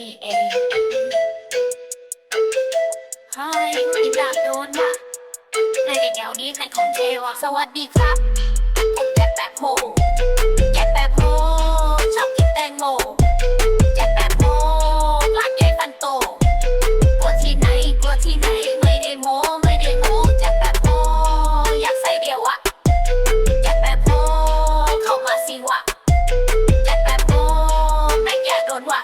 ไฮอีดาโดนว่ะในเดี๋ยวนี้ใครของเทวะสวัสดีครับแจ็คแปบโฮแจ็คแปบโฮชอบกินแตงโมแจ็คแปบโฮร้านใหญ่ฟันโตกลัวที่ไหนกลัวที่ไหนไม่ได้โมไม่ได้โมแจ็คแปบโฮอยากใส่เดียวอะแจ็คแปบโฮเข้ามาสิวะแจ็คแปบโฮไม่อยากโดนวะ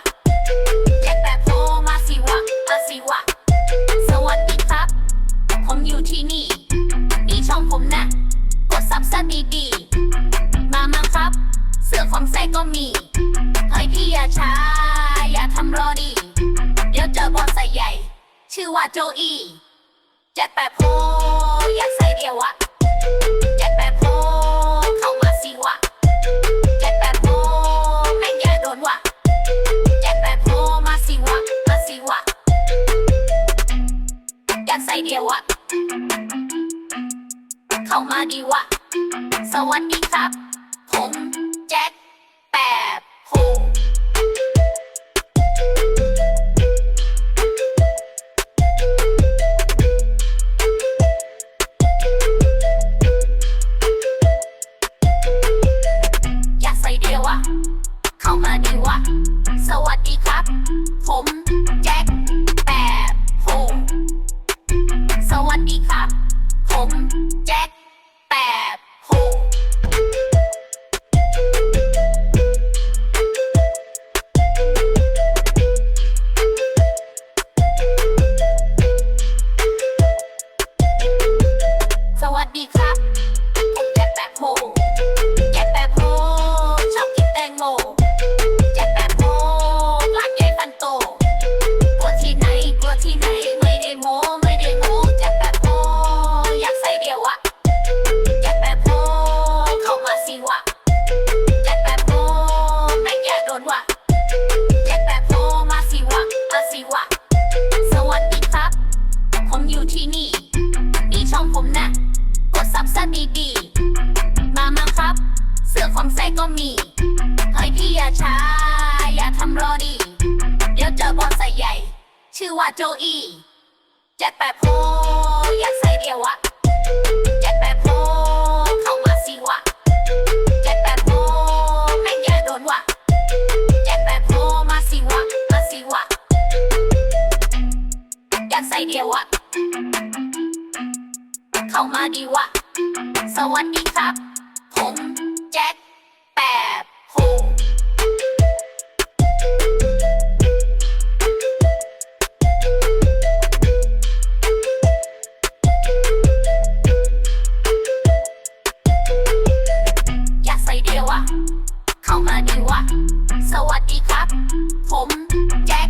ก็มีเฮ้ยพี่อย่าช้า อย่าทำรอดี เดี๋ยวเจอบอสใส่ใหญ่ ชื่อว่าโจอี้แจ็คแปบโพอยากใส่เดียวอะแจ็คแปบโพเข้ามาสิวะแจ็คแปบโพแม่งอย่าโดนวะแจ็คแปบโพมาสิวะมาสิวะอยากใส่เดียวอะเข้ามาดีวะสวัสดีครับ ผม เข้ามาดีวะ สวัสดีครับ ผมแจ็คแปบโฮสวัสดีครับ ผมแจ็คแปบโฮสวัสดีครับ ผมแจ็คแปบโฮ ช้าอย่าทำรอดี เดี๋ยวเจอบอสใส่ใหญ่ ชื่อว่าโจอี้แจ็คแปบโพอยากใส่เดียวอะแจ็คแปบโพเข้ามาสิวะแจ็คแปบโพแม่งอย่าโดนวะแจ็คแปบโพมาสิวะมาสิวะอยากใส่เดียวอะเข้ามาดีวะสวัสดีครับ เข้ามาดีวะ สวัสดีครับ ผมแจ็ค